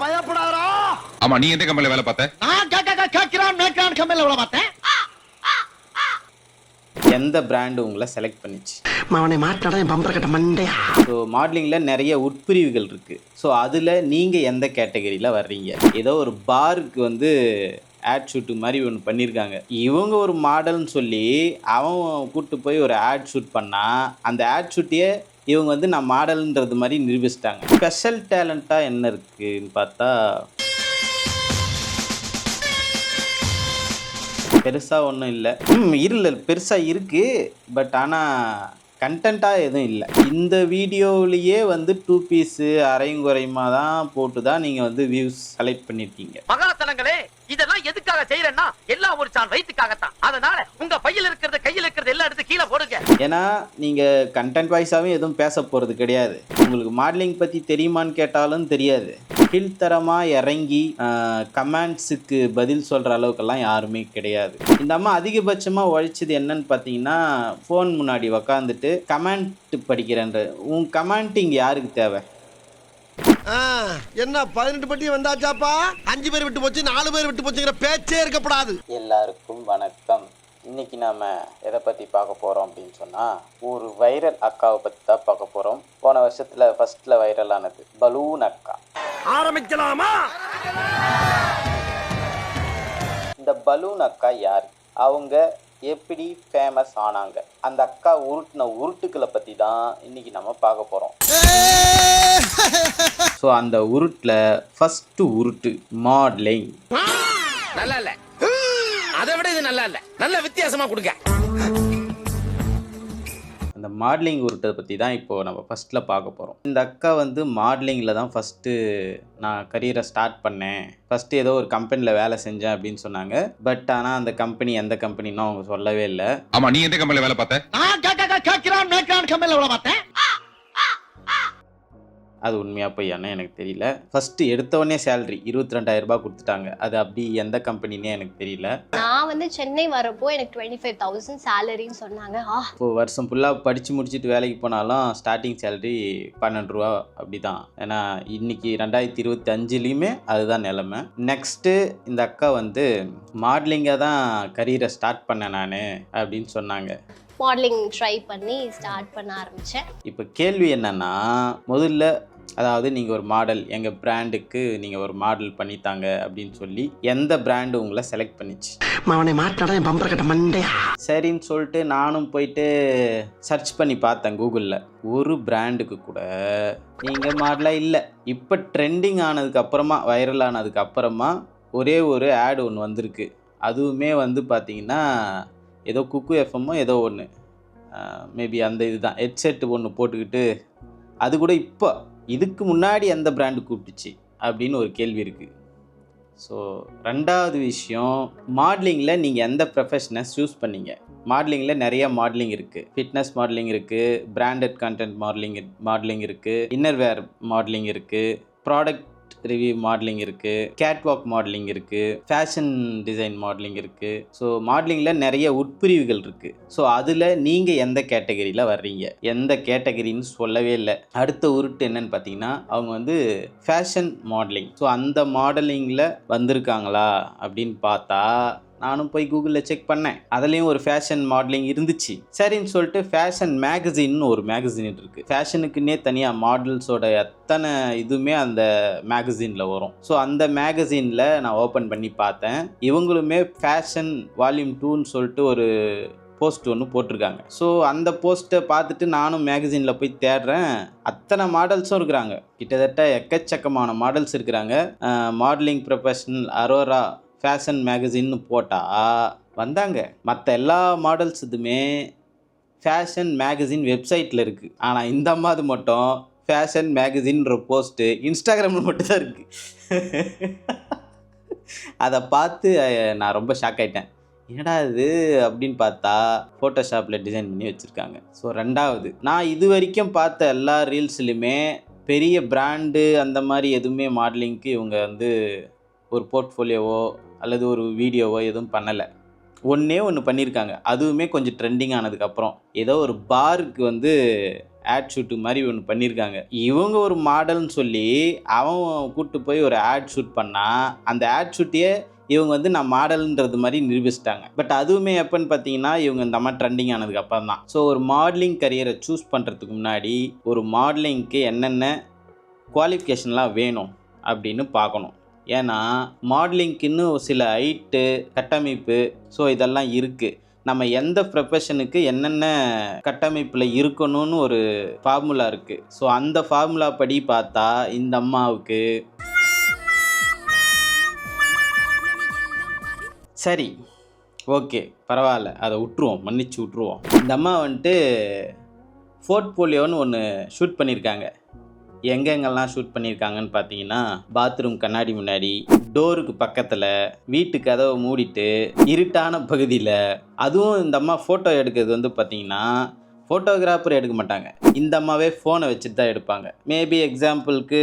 பயப்படாதா ஆமா நீ எந்த கம்பெனில வேலை பார்த்த? நான் கேட்க கேட்கிறான் மேற்கிறான் கம்மியில் விட மாட்டேன் எந்த பிராண்டு உங்களை செலக்ட் பண்ணிச்சு? அவனை மாட்டாடா என் பம்பர கட்ட மண்டையா? ஸோ மாடலிங்கில் நிறைய உட்பிரிவுகள் இருக்குது ஸோ அதில் நீங்கள் எந்த கேட்டகரியில் வர்றீங்க? ஏதோ ஒரு பாருக்கு வந்து ஆட் ஷூட்டு மாதிரி ஒன்று பண்ணியிருக்காங்க இவங்க ஒரு மாடல்னு சொல்லி அவன் கூப்பிட்டு போய் ஒரு ஆட் ஷூட் பண்ணால் அந்த ஆட் ஷூட்டையே இவங்க வந்து நான் மாடல்ன்றது மாதிரி நிரூபிச்சிட்டாங்க. ஸ்பெஷல் டேலண்ட்டாக என்ன இருக்குன்னு பார்த்தா பெருசாக ஒன்றும் இல்லை. ம் இல்லை பெருசாக இருக்குது பட் ஆனால் கண்டென்ட்டாக எதுவும் இல்லை. இந்த வீடியோவிலேயே வந்து டூ பீஸு அரையும் குறையுமா தான் போட்டு தான் நீங்கள் வந்து வியூஸ் கலெக்ட் பண்ணியிருக்கீங்க மகாசனங்களே இதெல்லாம் எதுக்காக செய்யறேன்னா எல்லாம் ஒரு சான் வயிற்றுக்காகத்தான் அதனால உங்க பையில இருக்கிறது எல்லாம் எடுத்து கீழே போடுங்க. ஏன்னா நீங்கள் கண்டென்ட் வைஸாகவும் எதுவும் பேச போகிறது கிடையாது. உங்களுக்கு மாடலிங் பற்றி தெரியுமான்னு கேட்டாலும் தெரியாது. கீழ்த்தரமாக இறங்கி கமெண்ட்ஸுக்கு பதில் சொல்கிற அளவுக்கெல்லாம் யாருமே கிடையாது. இந்த அம்மா அதிகபட்சமாக உழைச்சது என்னன்னு பார்த்தீங்கன்னா ஃபோன் முன்னாடி உக்காந்துட்டு கமெண்ட் படிக்கிறேன்ற. உன் கமெண்ட் இங்கே யாருக்கு தேவை? என்ன பதினெட்டு பட்டி வந்தாச்சாப்பா? அஞ்சு பேர் விட்டு போச்சு நாலு பேர் விட்டு போச்சுங்கிற பேச்சே இருக்கப்படாது எல்லாருக்கும் வணக்கம். இன்னைக்கு நாம எதை பற்றி பார்க்க போகிறோம் அப்படின்னு சொன்னால் ஒரு வைரல் அக்காவை பற்றி தான் பார்க்க போகிறோம் போன வருஷத்தில் ஃபர்ஸ்ட்டில் வைரல் ஆனது பலூன் அக்கா. ஆரம்பிக்கலாமா? இந்த பலூன் அக்கா யார்? அவங்க எப்படி ஃபேமஸ் ஆனாங்க? அந்த அக்கா உருட்டின உருட்டுக்களை பற்றி தான் இன்னைக்கு நம்ம பார்க்க போகிறோம் ஸோ அந்த உருட்டில் ஃபஸ்ட்டு உருட்டு மாடலிங் நல்லா இல்ல. அதை விட இது நல்லா இல்ல. நல்ல வித்தியாசமா கொடுங்க. அந்த மாடலிங் உருட்டை பற்றி தான் இப்போது நம்ம ஃபஸ்ட்டில் பார்க்க போகிறோம் இந்த அக்கா வந்து மாடலிங்கில் தான் ஃபஸ்ட்டு நான் கரியரை ஸ்டார்ட் பண்ணேன். ஃபஸ்ட்டு ஏதோ ஒரு கம்பெனியில் வேலை செஞ்சேன் அப்படின்னு சொன்னாங்க. பட் ஆனால் அந்த கம்பெனி எந்த கம்பெனின்னு அவங்க சொல்லவே இல்லை. ஆமா நீ எந்த கம்பெனில வேலை பார்த்த? நான் கேட்க கேட்கிறான் மேற்கிறான் கம்மியில் விட மாட்டேன் அது உண்மையாக பொய்யான்னு எனக்கு தெரியல. ஃபஸ்ட்டு எடுத்தவொடனே சேலரி இருபத்தி ரெண்டாயிரம் ரூபாய் கொடுத்துட்டாங்க. அது அப்படி எந்த கம்பெனின்னே எனக்கு தெரியல. நான் வந்து சென்னை வரப்போ எனக்கு டுவெண்ட்டி ஃபைவ் தௌசண்ட் சேலரின்னு சொன்னாங்க. ஆ. இப்போ வருஷம் ஃபுல்லாக படித்து முடிச்சுட்டு வேலைக்கு போனாலும் ஸ்டார்டிங் சேலரி பன்னெண்டு ரூபா அப்படி தான் ஏன்னா இன்னைக்கு ரெண்டாயிரத்தி இருபத்தி அஞ்சுலேயுமே அதுதான் நிலமை. நெக்ஸ்ட்டு இந்த அக்கா வந்து மாடலிங்காக தான் கரியரை ஸ்டார்ட் பண்ணேன் நான் அப்படின்னு சொன்னாங்க. மாடலிங் ட்ரை பண்ணி ஸ்டார்ட் பண்ண ஆரம்பித்தேன் இப்போ கேள்வி என்னன்னா முதல்ல அதாவது நீங்கள் ஒரு மாடல் எங்கள் பிராண்டுக்கு நீங்கள் ஒரு மாடல் பண்ணித்தாங்க அப்படின்னு சொல்லி எந்த பிராண்டு உங்களை செலக்ட் பண்ணிச்சு? அவனை மாட்டாடா என் பம்பர கட்ட மண்டையா சரின்னு சொல்லிட்டு நானும் போயிட்டு சர்ச் பண்ணி பார்த்தேன் கூகுளில். ஒரு பிராண்டுக்கு கூட நீங்கள் மாடலாக இல்லை. இப்போ ட்ரெண்டிங் ஆனதுக்கு அப்புறமா வைரல் ஆனதுக்கு அப்புறமா ஒரே ஒரு ஆட் ஒன்று வந்திருக்கு. அதுவுமே வந்து பார்த்தீங்கன்னா ஏதோ குக்கு எஃப்எம்மோ ஏதோ ஒன்று மேபி அந்த இதுதான் ஹெட்செட் ஒன்று போட்டுக்கிட்டு அது கூட இப்போ இதுக்கு முன்னாடி எந்த பிராண்டு கூப்பிட்டுச்சு அப்படின்னு ஒரு கேள்வி இருக்குது ஸோ ரெண்டாவது விஷயம் மாடலிங்கில் நீங்கள் எந்த ப்ரொஃபஷனை சூஸ் பண்ணீங்க? மாடலிங்கில் நிறைய மாடலிங் இருக்குது ஃபிட்னஸ் மாடலிங் இருக்குது பிராண்டட் கண்டென்ட் மாடலிங் மாடலிங் இருக்குது இன்னர்வேர் மாடலிங் இருக்குது ப்ராடக்ட் ரிவ்யூ மாடலிங் இருக்குது கேட்வாக் மாடலிங் இருக்குது ஃபேஷன் டிசைன் மாடலிங் இருக்குது ஸோ மாடலிங்கில் நிறைய உட்பிரிவுகள் இருக்குது ஸோ அதில் நீங்கள் எந்த கேட்டகரியில் வர்றீங்க? எந்த கேட்டகரின்னு சொல்லவே இல்லை. அடுத்த உருட்டு என்னன்னு பார்த்தீங்கன்னா அவங்க வந்து ஃபேஷன் மாடலிங் ஸோ அந்த மாடலிங்கில் வந்திருக்காங்களா அப்படின்னு பார்த்தா நானும் போய் கூகுளில் செக் பண்ணேன். அதுலேயும் ஒரு ஃபேஷன் மாடலிங் இருந்துச்சு. சரின்னு சொல்லிட்டு ஃபேஷன் மேகசின்னு ஒரு மேகசின் இருக்குது ஃபேஷனுக்குன்னே தனியாக மாடல்ஸோட அத்தனை இதுவுமே அந்த மேகசினில் வரும். ஸோ அந்த மேகசினில் நான் ஓப்பன் பண்ணி பார்த்தேன். இவங்களுமே ஃபேஷன் வால்யூம் டூன்னு சொல்லிட்டு ஒரு போஸ்ட் ஒன்று போட்டிருக்காங்க. ஸோ அந்த போஸ்ட்டை பார்த்துட்டு நானும் மேகசினில் போய் தேடுறேன். அத்தனை மாடல்ஸும் இருக்கிறாங்க. கிட்டத்தட்ட எக்கச்சக்கமான மாடல்ஸ் இருக்கிறாங்க. மாடலிங் ப்ரொஃபஷனல் அரோரா ஃபேஷன் மேகசின்னு போட்டால் வந்தாங்க. மற்ற எல்லா மாடல்ஸ் இதுமே ஃபேஷன் மேகசின் வெப்சைட்டில் இருக்குது ஆனால் இந்த அம்மாது மட்டும் ஃபேஷன் மேகசின்ற போஸ்ட்டு இன்ஸ்டாகிராமில் மட்டும்தான் இருக்குது அதை பார்த்து நான் ரொம்ப ஷாக் ஆகிட்டேன் என்னடா இது அப்படின்னு பார்த்தா ஃபோட்டோஷாப்பில் டிசைன் பண்ணி வச்சுருக்காங்க. ஸோ ரெண்டாவது நான் இது வரைக்கும் பார்த்த எல்லா ரீல்ஸ்லையுமே பெரிய பிராண்டு அந்த மாதிரி எதுவுமே மாடலிங்க்கு இவங்க வந்து ஒரு போர்ட்ஃபோலியோவோ அல்லது ஒரு வீடியோவோ எதுவும் பண்ணலை. ஒன்றே ஒன்று பண்ணியிருக்காங்க அதுவுமே கொஞ்சம் ட்ரெண்டிங் ஆனதுக்கப்புறம். ஏதோ ஒரு பாருக்கு வந்து ஆட் ஷூட்டு மாதிரி ஒன்று பண்ணியிருக்காங்க இவங்க ஒரு மாடல்னு சொல்லி அவன் கூட்டு போய் ஒரு ஆட் ஷூட் பண்ணால் அந்த ஆட் ஷூட்டையே இவங்க வந்து நான் மாடல்ன்றது மாதிரி நிரூபிச்சிட்டாங்க. பட் அதுவுமே எப்போன்னு பார்த்தீங்கன்னா இவங்க இந்த மாதிரி ட்ரெண்டிங் ஆனதுக்கு அப்புறம் தான். ஸோ ஒரு மாடலிங் கரியரை சூஸ் பண்ணுறதுக்கு முன்னாடி ஒரு மாடலிங்க்கு என்னென்ன குவாலிஃபிகேஷன்லாம் வேணும் அப்படின்னு பார்க்கணும். ஏன்னா மாடலிங்க்குன்னு சில ஹைட்டு கட்டமைப்பு ஸோ இதெல்லாம் இருக்குது நம்ம எந்த ப்ரொஃபஷனுக்கு என்னென்ன கட்டமைப்பில் இருக்கணும்னு ஒரு ஃபார்முலா இருக்குது ஸோ அந்த ஃபார்முலா படி பார்த்தா இந்த அம்மாவுக்கு சரி ஓகே பரவாயில்ல. அதை விட்ருவோம் மன்னிச்சு விட்ருவோம் இந்த அம்மா வந்துட்டு போர்ட்ஃபோலியோன்னு ஒன்று ஷூட் பண்ணியிருக்காங்க. எங்கெங்கெல்லாம் ஷூட் பண்ணியிருக்காங்கன்னு பார்த்தீங்கன்னா பாத்ரூம் கண்ணாடி முன்னாடி டோருக்கு பக்கத்தில் வீட்டு கதவை மூடிட்டு இருட்டான பகுதியில் அதுவும் இந்த அம்மா ஃபோட்டோ எடுக்கிறது வந்து பார்த்தீங்கன்னா ஃபோட்டோகிராஃபர் எடுக்க மாட்டாங்க. இந்த அம்மாவே ஃபோனை வச்சுட்டு தான் எடுப்பாங்க. மேபி எக்ஸாம்பிளுக்கு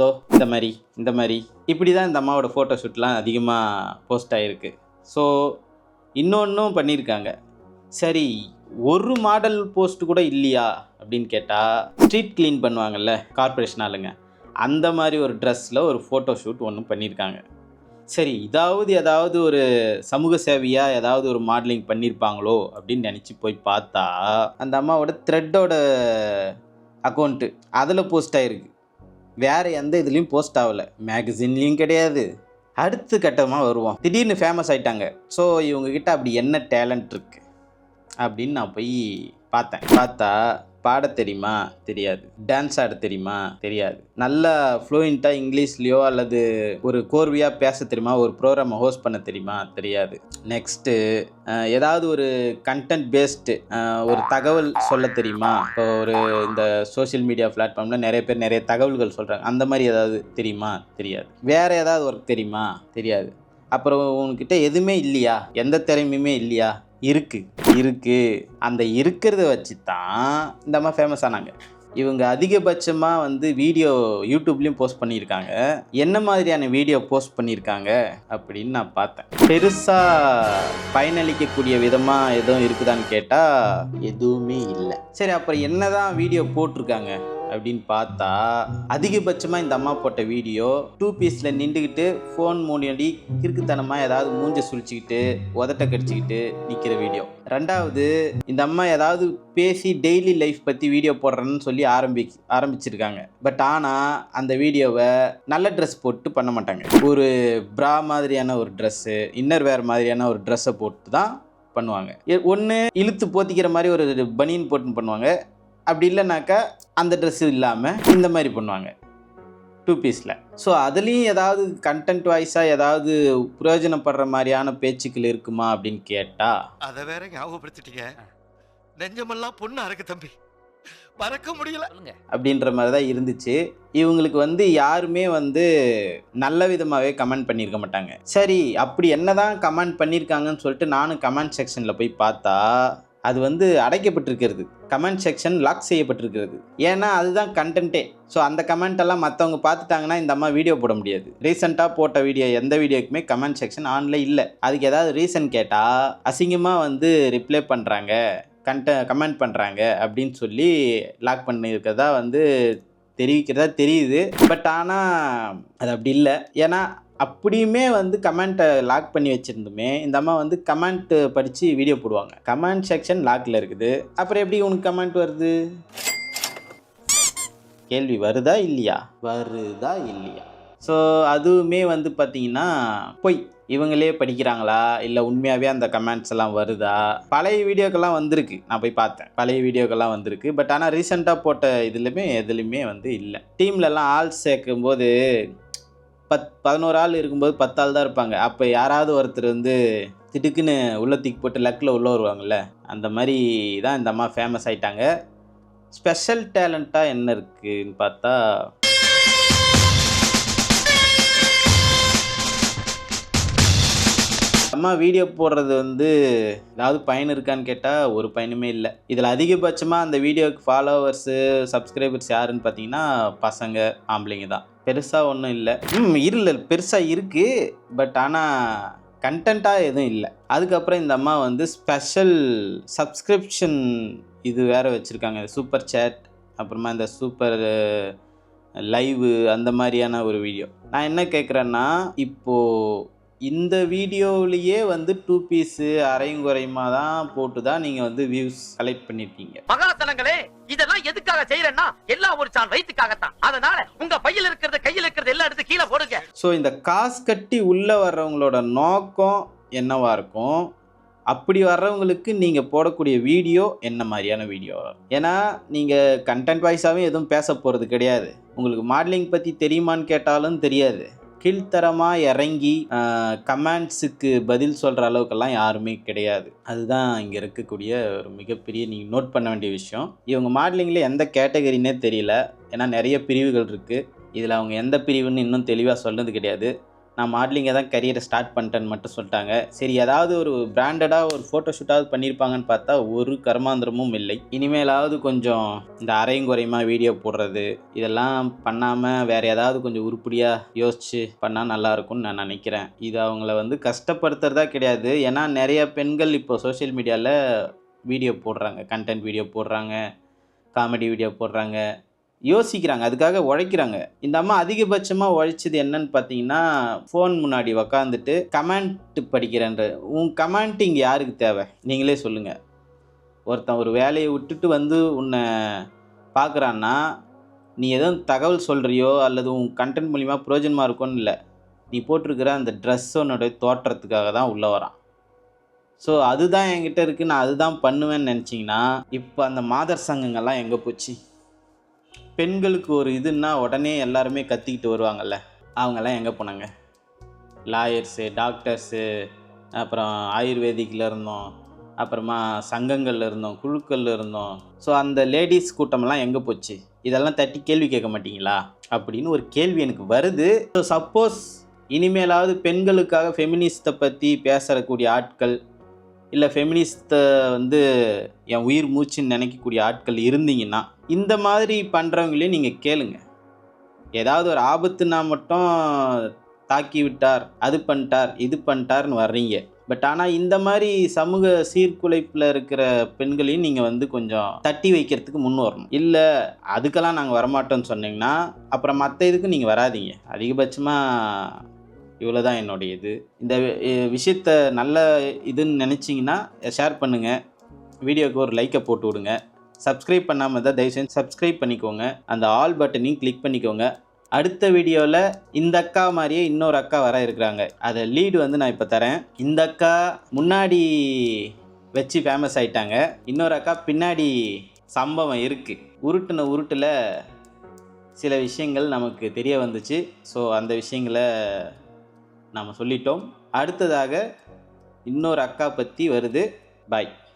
தோ இந்த மாதிரி இந்த மாதிரி. இப்படி தான் இந்த அம்மாவோட ஃபோட்டோ ஷூட்லாம் அதிகமாக போஸ்ட் ஆகிருக்கு ஸோ இன்னொன்றும் பண்ணியிருக்காங்க. சரி ஒரு மாடல் போஸ்ட் கூட இல்லையா அப்படின்னு கேட்டால் ஸ்ட்ரீட் க்ளீன் பண்ணுவாங்கல்ல கார்பரேஷன் ஆளுங்க. அந்த மாதிரி ஒரு ட்ரெஸ்ஸில் ஒரு ஃபோட்டோ ஷூட் ஒன்று பண்ணியிருக்காங்க சரி இதாவது ஏதாவது ஒரு சமூக சேவையாக ஏதாவது ஒரு மாடலிங் பண்ணியிருப்பாங்களோ அப்படின்னு நினச்சி போய் பார்த்தா அந்த அம்மாவோட த்ரெட்டோட அக்கௌண்ட்டு அதில் போஸ்ட் ஆகிருக்கு வேறு எந்த இதுலேயும் போஸ்ட் ஆகலை. மேகசின்லேயும் கிடையாது. அடுத்த கட்டமாக வருவோம். திடீர்னு ஃபேமஸ் ஆகிட்டாங்க ஸோ இவங்கக்கிட்ட அப்படி என்ன டேலண்ட் இருக்குது அப்படின்னு நான் போய் பார்த்தேன். பார்த்தா பாட தெரியுமா? தெரியாது. டான்ஸ் ஆட தெரியுமா? தெரியாது. நல்லா ஃப்ளூயண்ட்டாக இங்கிலீஷ்லேயோ அல்லது ஒரு கோர்வையாக பேச தெரியுமா? ஒரு ப்ரோக்ராமை ஹோஸ்ட் பண்ண தெரியுமா? தெரியாது. நெக்ஸ்ட்டு ஏதாவது ஒரு கண்டென்ட் பேஸ்டு ஒரு தகவல் சொல்ல தெரியுமா? இப்போ ஒரு இந்த சோஷியல் மீடியா பிளாட்ஃபார்மில் நிறைய பேர் நிறைய தகவல்கள் சொல்கிறாங்க அந்த மாதிரி ஏதாவது தெரியுமா? தெரியாது. வேறு ஏதாவது ஒர்க் தெரியுமா? தெரியாது. அப்புறம் உங்ககிட்ட எதுவுமே இல்லையா? எந்த திறமையுமே இல்லையா? இருக்கு இருக்கு. அந்த இருக்கிறத வச்சு தான் இந்த அம்மா ஃபேமஸ் ஆனாங்க. இவங்க அதிகபட்சமாக வந்து வீடியோ யூடியூப்லேயும் போஸ்ட் பண்ணியிருக்காங்க. என்ன மாதிரியான வீடியோ போஸ்ட் பண்ணியிருக்காங்க அப்படின்னு நான் பார்த்தேன். பெருசாக பயனளிக்கக்கூடிய விதமாக எதுவும் இருக்குதான்னு கேட்டால் எதுவுமே இல்லை. சரி அப்புறம் என்ன தான் வீடியோ போட்டிருக்காங்க? அப்படின்னு பார்த்தா அதிகபட்சமாக இந்த அம்மா போட்ட வீடியோ டூ பீஸில் நின்றுக்கிட்டு ஃபோன் மூடியடி கிறுக்குத்தனமாக ஏதாவது மூஞ்ச சுழிச்சிக்கிட்டு உதட்ட கடிச்சிக்கிட்டு நிற்கிற வீடியோ. ரெண்டாவது இந்த அம்மா ஏதாவது பேசி டெய்லி லைஃப் பற்றி வீடியோ போடுறேன்னு சொல்லி ஆரம்பி ஆரம்பிச்சிருக்காங்க. பட் ஆனால் அந்த வீடியோவை நல்ல ட்ரெஸ் போட்டு பண்ண மாட்டாங்க. ஒரு ப்ரா மாதிரியான ஒரு ட்ரெஸ்ஸு இன்னர் வேர் மாதிரியான ஒரு ட்ரெஸ்ஸை போட்டு தான் பண்ணுவாங்க. ஒன்று இழுத்து போத்திக்கிற மாதிரி ஒரு பனியன் போட்டு பண்ணுவாங்க. அப்படி இல்லைனாக்கா அந்த ட்ரெஸ்ஸு இல்லாமல் இந்த மாதிரி பண்ணுவாங்க. டூ பீஸில் ஸோ அதுலேயும் ஏதாவது கண்டென்ட் வாய்ஸாக ஏதாவது பிரயோஜனப்படுற மாதிரியான பேச்சுக்கள் இருக்குமா அப்படின்னு கேட்டால் அத வேற ஞாபகப்படுத்திட்டீங்க. நெஞ்சமெல்லாம் பொண்ணா இருக்கு தம்பி. மறக்க முடியல. அப்படின்ற மாதிரி தான் இருந்துச்சு. இவங்களுக்கு வந்து யாருமே வந்து நல்ல விதமாகவே கமெண்ட் பண்ணியிருக்க மாட்டாங்க. சரி அப்படி என்னதான் கமெண்ட் பண்ணியிருக்காங்கன்னு சொல்லிட்டு நானும் கமெண்ட் செக்ஷனில் போய் பார்த்தா அது வந்து அடைக்கப்பட்டிருக்கிறது. கமெண்ட் செக்ஷன் லாக் செய்யப்பட்டிருக்கிறது. ஏன்னா அதுதான் கண்டென்ட்டே. ஸோ அந்த கமெண்ட் எல்லாம் மற்றவங்க பார்த்துட்டாங்கன்னா இந்த அம்மா வீடியோ போட முடியாது. ரீசெண்டாக போட்ட வீடியோ எந்த வீடியோக்குமே கமெண்ட் செக்ஷன் ஆன்ல இல்லை. அதுக்கு ஏதாவது ரீசன் கேட்டால் அசிங்கமாக வந்து ரிப்ளை பண்ணுறாங்க கண்ட கமெண்ட் பண்ணுறாங்க அப்படின்னு சொல்லி லாக் பண்ணியிருக்கிறதா வந்து தெரிவிக்கிறதா தெரியுது. பட் ஆனால் அது அப்படி இல்லை. ஏன்னா அப்படியுமே வந்து கமெண்ட்டை லாக் பண்ணி வச்சுருந்துமே. இந்த அம்மா வந்து கமெண்ட் படித்து வீடியோ போடுவாங்க. கமெண்ட் செக்ஷன் லாக்கில் இருக்குது. அப்புறம் எப்படி உனக்கு கமெண்ட் வருது? கேள்வி வருதா இல்லையா? வருதா இல்லையா? ஸோ அதுவுமே வந்து பார்த்தீங்கன்னா பொய். இவங்களே படிக்கிறாங்களா? இல்லை உண்மையாகவே அந்த கமெண்ட்ஸ் எல்லாம் வருதா? பழைய வீடியோக்கெல்லாம் வந்திருக்கு. நான் போய் பார்த்தேன். பழைய வீடியோக்கெல்லாம் வந்திருக்கு. பட் ஆனால் ரீசெண்டாக போட்ட இதுலையுமே எதுலேயுமே வந்து இல்லை. டீம்லலாம் ஆள் சேர்க்கும்போது பத் பதினோரு ஆள் இருக்கும்போது பத்து ஆள் தான் இருப்பாங்க. அப்போ யாராவது ஒருத்தர் வந்து திடுக்குன்னு உள்ள தூக்கி போட்டு லக்கில் உள்ளே வருவாங்கல்ல? அந்த மாதிரி தான் இந்த அம்மா ஃபேமஸ் ஆயிட்டாங்க. ஸ்பெஷல் டேலண்ட்டாக என்ன இருக்குதுன்னு பார்த்தா அம்மா வீடியோ போடுறது வந்து ஏதாவது பயன் இருக்கான்னு கேட்டால் ஒரு பயனுமே இல்லை. இதில் அதிகபட்சமாக அந்த வீடியோக்கு ஃபாலோவர்ஸு சப்ஸ்கிரைபர்ஸ் யாருன்னு பார்த்தீங்கன்னா பசங்க ஆம்பளைங்க தான். பெருசாக ஒன்றும் இல்லை. ம் இல்லை பெருசாக இருக்குது பட் ஆனால் கண்டென்ட்டாக எதுவும் இல்லை. அதுக்கப்புறம் இந்த அம்மா வந்து ஸ்பெஷல் சப்ஸ்கிரிப்ஷன் இது வேறு வச்சுருக்காங்க. சூப்பர் சேட் அப்புறமா இந்த சூப்பர் லைவு அந்த மாதிரியான ஒரு வீடியோ நான் என்ன கேட்குறேன்னா இப்போது இந்த வீடியோவிலேயே வந்து டூ பீஸு அரையும் குறையுமா தான் போட்டு தான் நீங்கள் வந்து வியூஸ் கலெக்ட் பண்ணியிருக்கீங்க மகாசனங்களே இதெல்லாம் எதுக்காக செய்யறேன்னா எல்லாம் ஒரு சான் வயிற்றுக்காகத்தான் அதனால உங்க பையில இருக்கிறது கையில இருக்கிறது எல்லாம் எடுத்து கீழே போடுங்க. ஸோ இந்த காசு கட்டி உள்ளே வர்றவங்களோட நோக்கம் என்னவா இருக்கும்? அப்படி வர்றவங்களுக்கு நீங்கள் போடக்கூடிய வீடியோ என்ன மாதிரியான வீடியோ? ஏன்னா நீங்கள் கண்டென்ட் வாய்ஸாகவே எதுவும் பேச போகிறது கிடையாது. உங்களுக்கு மாடலிங் பற்றி தெரியுமான்னு கேட்டாலும் தெரியாது. கீழ்த்தரமாக இறங்கி கமெண்ட்ஸுக்கு பதில் சொல்கிற அளவுக்கெல்லாம் யாருமே கிடையாது. அதுதான் இங்கே இருக்கக்கூடிய ஒரு மிகப்பெரிய நீங்கள் நோட் பண்ண வேண்டிய விஷயம். இவங்க மாடலிங்கில் எந்த கேட்டகரினே தெரியல. ஏன்னா நிறைய பிரிவுகள் இருக்குது இதில் அவங்க எந்த பிரிவுன்னு இன்னும் தெளிவாக சொன்னது கிடையாது. நான் மாடலிங்கை தான் கரியரை ஸ்டார்ட் பண்ணிட்டேன்னு மட்டும் சொல்லிட்டாங்க. சரி ஏதாவது ஒரு பிராண்டடாக ஒரு ஃபோட்டோ ஷூட்டாவது பண்ணியிருப்பாங்கன்னு பார்த்தா ஒரு கர்மாந்திரமும் இல்லை. இனிமேலாவது கொஞ்சம் இந்த அரையும் குறையுமா வீடியோ போடுறது இதெல்லாம் பண்ணாமல் வேறு ஏதாவது கொஞ்சம் உருப்படியாக யோசித்து பண்ணால் நல்லாயிருக்கும்னு நான் நினைக்கிறேன். இது அவங்கள வந்து கஷ்டப்படுத்துறதா கிடையாது. ஏன்னா நிறைய பெண்கள் இப்போ சோஷியல் மீடியாவில் வீடியோ போடுறாங்க. கண்டென்ட் வீடியோ போடுறாங்க காமெடி வீடியோ போடுறாங்க. யோசிக்கிறாங்க அதுக்காக உழைக்கிறாங்க. இந்த அம்மா அதிகபட்சமாக உழைச்சது என்னன்னு பார்த்தீங்கன்னா ஃபோன் முன்னாடி உக்காந்துட்டு கமெண்ட் படிக்கிறேன்ற. உன் கமெண்டிங் யாருக்கு தேவை? நீங்களே சொல்லுங்கள் ஒருத்தன் ஒரு வேலையை விட்டுட்டு வந்து உன்னை பார்க்குறான்னா நீ எதுவும் தகவல் சொல்கிறியோ அல்லது உன் கண்டென்ட் மூலிமா பிரயோஜனமாக இருக்கும்னு இல்லை. நீ போட்டிருக்கிற அந்த ட்ரெஸ்ஸோனுடைய தோற்றத்துக்காக தான் உள்ளே வரான். ஸோ அதுதான் என்கிட்ட இருக்குது நான் அதுதான் பண்ணுவேன்னு நினச்சிங்கன்னா இப்போ அந்த மாதர் சங்கங்கள்லாம் எங்கே போச்சு? பெண்களுக்கு ஒரு இதுன்னா உடனே எல்லாருமே கத்திக்கிட்டு வருவாங்கல்ல. அவங்கெல்லாம் எங்கே போனாங்க? லாயர்ஸு டாக்டர்ஸு அப்புறம் ஆயுர்வேதிக்கில் இருந்தோம். அப்புறமா சங்கங்கள்ல இருந்தோம் குழுக்கள்ல இருந்தோம். ஸோ அந்த லேடிஸ் கூட்டமெல்லாம் எங்கே போச்சு? இதெல்லாம் தட்டி கேள்வி கேட்க மாட்டிங்களா? அப்படின்னு ஒரு கேள்வி எனக்கு வருது. ஸோ சப்போஸ் இனிமேலாவது பெண்களுக்காக ஃபெமினிஸ்ட்டை பற்றி பேசக்கூடிய ஆட்கள் இல்லை ஃபெமினிஸ்ட்டை வந்து என் உயிர் மூச்சுன்னு நினைக்கக்கூடிய ஆட்கள் இருந்தீங்கன்னா இந்த மாதிரி பண்ணுறவங்களையும் நீங்கள் கேளுங்க. ஏதாவது ஒரு ஆபத்துனா மட்டும் தாக்கி விட்டார் அது பண்ணிட்டார் இது பண்ணிட்டார்னு வர்றீங்க. பட் ஆனால் இந்த மாதிரி சமூக சீர்குலைப்பில் இருக்கிற பெண்களையும் நீங்கள் வந்து கொஞ்சம் தட்டி வைக்கிறதுக்கு முன் வரணும். இல்லை அதுக்கெல்லாம் நாங்கள் வரமாட்டோம்னு சொன்னீங்கன்னா அப்புறம் மற்ற இதுக்கு நீங்கள் வராதீங்க. அதிகபட்சமாக இவ்வளோ தான் என்னுடைய இது இந்த விஷயத்த நல்ல இதுன்னு நினச்சிங்கன்னா ஷேர் பண்ணுங்கள் வீடியோக்கு ஒரு லைக்கை போட்டு விடுங்க. சப்ஸ்கிரைப் பண்ணாமல் தான் தயவு செஞ்சு சப்ஸ்கிரைப் பண்ணிக்கோங்க. அந்த ஆல் பட்டனையும் கிளிக் பண்ணிக்கோங்க. அடுத்த வீடியோவில் இந்த அக்கா மாதிரியே இன்னொரு அக்கா வர இருக்கிறாங்க. அதை லீடு வந்து நான் இப்போ தரேன். இந்த அக்கா முன்னாடி வச்சு ஃபேமஸ் ஆயிட்டாங்க. இன்னொரு அக்கா பின்னாடி சம்பவம் இருக்குது உருட்டுன உருட்டில் சில விஷயங்கள் நமக்கு தெரிய வந்துச்சு. ஸோ அந்த விஷயங்களை நாம் சொல்லிட்டோம். அடுத்ததாக இன்னொரு அக்கா பற்றி வருது. பாய்